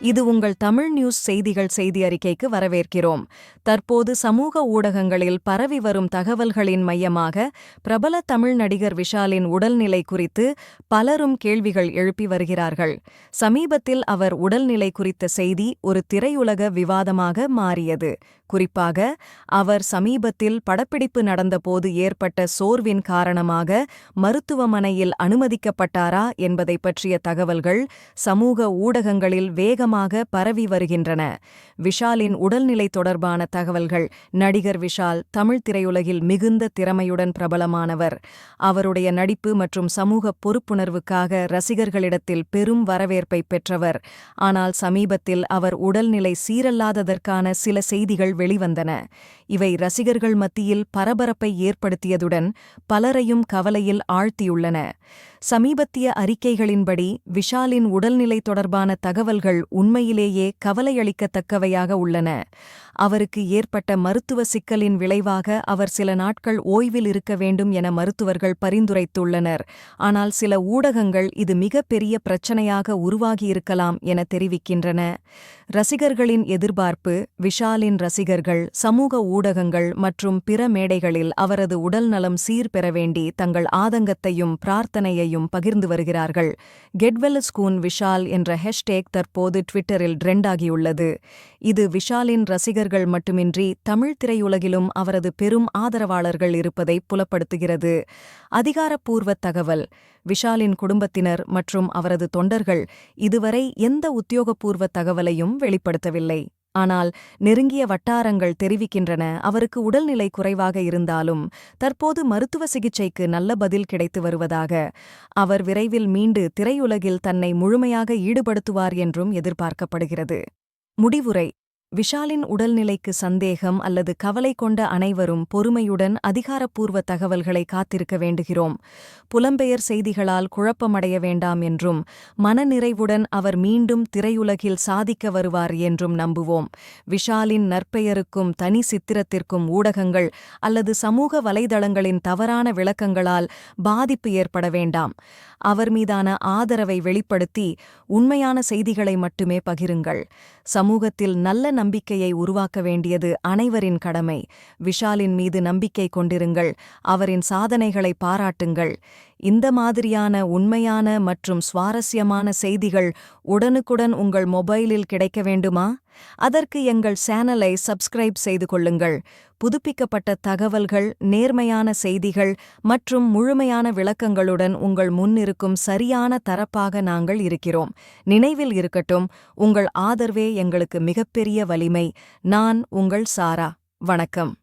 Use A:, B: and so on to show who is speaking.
A: இது உங்கள் தமிழ் நியூஸ் செய்திகள் செய்தி அறிக்கைக்கு வரவேற்கிறோம். தற்போது சமூக ஊடகங்களில் பரவி வரும் தகவல்களின் மையமாக பிரபல தமிழ் நடிகர் விஷாலின் உடல்நிலை குறித்து பலரும் கேள்விகள் எழுப்பி வருகிறார்கள். சமீபத்தில் அவர் உடல்நிலை குறித்த செய்தி ஒரு திரையுலக விவாதமாக மாறியது. குறிப்பாக அவர் சமீபத்தில் படப்பிடிப்பு நடந்தபோது ஏற்பட்ட சோர்வின் காரணமாக மருத்துவமனையில் அனுமதிக்கப்பட்டாரா என்பதை பற்றிய தகவல்கள் சமூக ஊடகங்களில் வேகமாக பரவி வருகின்றன. விஷாலின் உடல்நிலை தொடர்பான தகவல்கள் நடிகர் விஷால் தமிழ் திரையுலகில் மிகுந்த திறமையுடன் பிரபலமானவர். அவருடைய நடிப்பு மற்றும் சமூக பொறுப்புணர்வுக்காக ரசிகர்களிடத்தில் பெரும் வரவேற்பை பெற்றவர். ஆனால் சமீபத்தில் அவர் உடல்நிலை சீரல்லாததற்கான சில செய்திகள் வெளிவந்தன. இவை ரசிகர்கள் மத்தியில் பரபரப்பை ஏற்படுத்தியதுடன் பலரையும் கவலையில் ஆழ்த்தியுள்ளன. சமீபத்திய அறிக்கைகளின்படி விஷாலின் உடல்நிலை தொடர்பான தகவல்கள் உண்மையிலேயே கவலையளிக்கத்தக்கவையாக உள்ளன. அவருக்கு ஏற்பட்ட மருத்துவ சிக்கலின் விளைவாக அவர் சில நாட்கள் ஓய்வில் இருக்க வேண்டும் என மருத்துவர்கள் பரிந்துரைத்துள்ளனர். ஆனால் சில ஊடகங்கள் இது மிகப்பெரிய பிரச்சனையாக உருவாகியிருக்கலாம் என தெரிவிக்கின்றன. ரசிகர்களின் எதிர்பார்ப்பு விஷாலின் ரசிகர்கள் சமூக ஊடகங்கள் மற்றும் பிற மேடைகளில் அவரது உடல்நலம் சீர்பெற வேண்டி தங்கள் ஆதங்கத்தையும் பிரார்த்தனையையும் பகிர்ந்து வருகிறார்கள். கெட்வெல் ஸ்கூன் விஷால் என்ற ஹேஷ்டேக் தற்போது ட்விட்டரில் ட்ரெண்டாகியுள்ளது. இது விஷாலின் ரசிகர்கள் மட்டுமின்றி தமிழ் திரையுலகிலும் அவரது பெரும் ஆதரவாளர்கள் இருப்பதை புலப்படுத்துகிறது. அதிகாரப்பூர்வ தகவல் விஷாலின் குடும்பத்தினர் மற்றும் அவரது தொண்டர்கள் இதுவரை எந்த உத்தியோகபூர்வ தகவலையும் வெளிப்படுத்தவில்லை. ஆனால் நெருங்கிய வட்டாரங்கள் தெரிவிக்கின்றன. அவருக்கு உடல்நிலை குறைவாக இருந்தாலும் தற்போது மருத்துவ சிகிச்சைக்கு நல்ல பதில் கிடைத்து வருவதாக அவர் விரைவில் மீண்டு திரையுலகில் தன்னை முழுமையாக ஈடுபடுத்துவார் என்றும் எதிர்பார்க்கப்படுகிறது. முடிவுரை. விஷாலின் உடல்நிலைக்கு சந்தேகம் அல்லது கவலை கொண்ட அனைவரும் பொறுமையுடன் அதிகாரப்பூர்வ தகவல்களை காத்திருக்க வேண்டுகிறோம். புலம்பெயர் செய்திகளால் குழப்பமடைய வேண்டாம் என்றும் மனநிறைவுடன் அவர் மீண்டும் திரையுலகில் சாதிக்க வருவார் என்றும் நம்புவோம். விஷாலின் நற்பெயருக்கும் தனி சித்திரத்திற்கும் ஊடகங்கள் அல்லது சமூக வலைதளங்களின் தவறான விளக்கங்களால் பாதிப்பு ஏற்பட வேண்டாம். அவர் மீதான ஆதரவை வெளிப்படுத்தி உண்மையான செய்திகளை மட்டுமே பகிருங்கள். சமூகத்தில் நல்ல நம்பிக்கையை உருவாக்க வேண்டியது அனைவரின் கடமை. விஷாலின் மீது நம்பிக்கை கொண்டிருங்கள். அவரின் சாதனைகளை பாராட்டுங்கள். இந்த மாதிரியான உண்மையான மற்றும் சுவாரஸ்யமான செய்திகள் உடனுக்குடன் உங்கள் மொபைலில் கிடைக்க வேண்டுமா? அதற்கு எங்கள் சேனலை சப்ஸ்கிரைப் செய்து கொள்ளுங்கள். புதுப்பிக்கப்பட்ட தகவல்கள் நேர்மையான செய்திகள் மற்றும் முழுமையான விளக்கங்களுடன் உங்கள் முன்னிருக்கும் சரியான தரப்பாக நாங்கள் இருக்கிறோம். நினைவில் இருக்கட்டும் உங்கள் ஆதரவே எங்களுக்கு மிகப்பெரிய வலிமை. நான் உங்கள் சாரா. வணக்கம்.